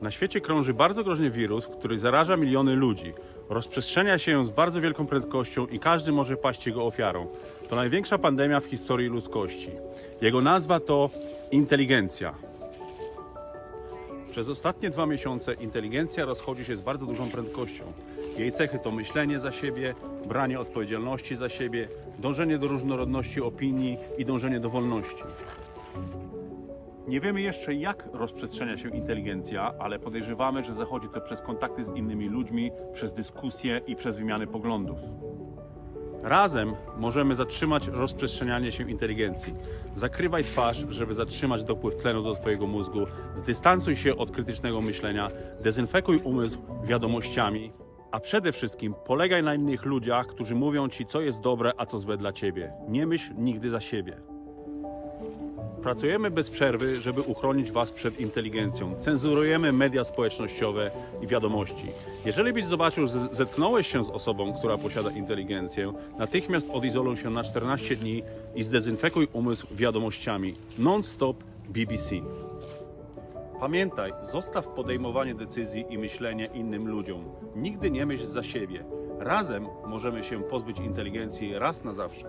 Na świecie krąży bardzo groźny wirus, który zaraża miliony ludzi. Rozprzestrzenia się z bardzo wielką prędkością i każdy może paść jego ofiarą. To największa pandemia w historii ludzkości. Jego nazwa to inteligencja. Przez ostatnie dwa miesiące inteligencja rozchodzi się z bardzo dużą prędkością. Jej cechy to myślenie za siebie, branie odpowiedzialności za siebie, dążenie do różnorodności opinii i dążenie do wolności. Nie wiemy jeszcze, jak rozprzestrzenia się inteligencja, ale podejrzewamy, że zachodzi to przez kontakty z innymi ludźmi, przez dyskusje i przez wymiany poglądów. Razem możemy zatrzymać rozprzestrzenianie się inteligencji. Zakrywaj twarz, żeby zatrzymać dopływ tlenu do Twojego mózgu. Zdystansuj się od krytycznego myślenia. Dezynfekuj umysł wiadomościami. A przede wszystkim polegaj na innych ludziach, którzy mówią Ci, co jest dobre, a co złe dla Ciebie. Nie myśl nigdy za siebie. Pracujemy bez przerwy, żeby uchronić Was przed inteligencją. Cenzurujemy media społecznościowe i wiadomości. Jeżeli byś zobaczył, że zetknąłeś się z osobą, która posiada inteligencję, natychmiast odizoluj się na 14 dni i zdezynfekuj umysł wiadomościami. Non-stop BBC. Pamiętaj, zostaw podejmowanie decyzji i myślenie innym ludziom. Nigdy nie myśl za siebie. Razem możemy się pozbyć inteligencji raz na zawsze.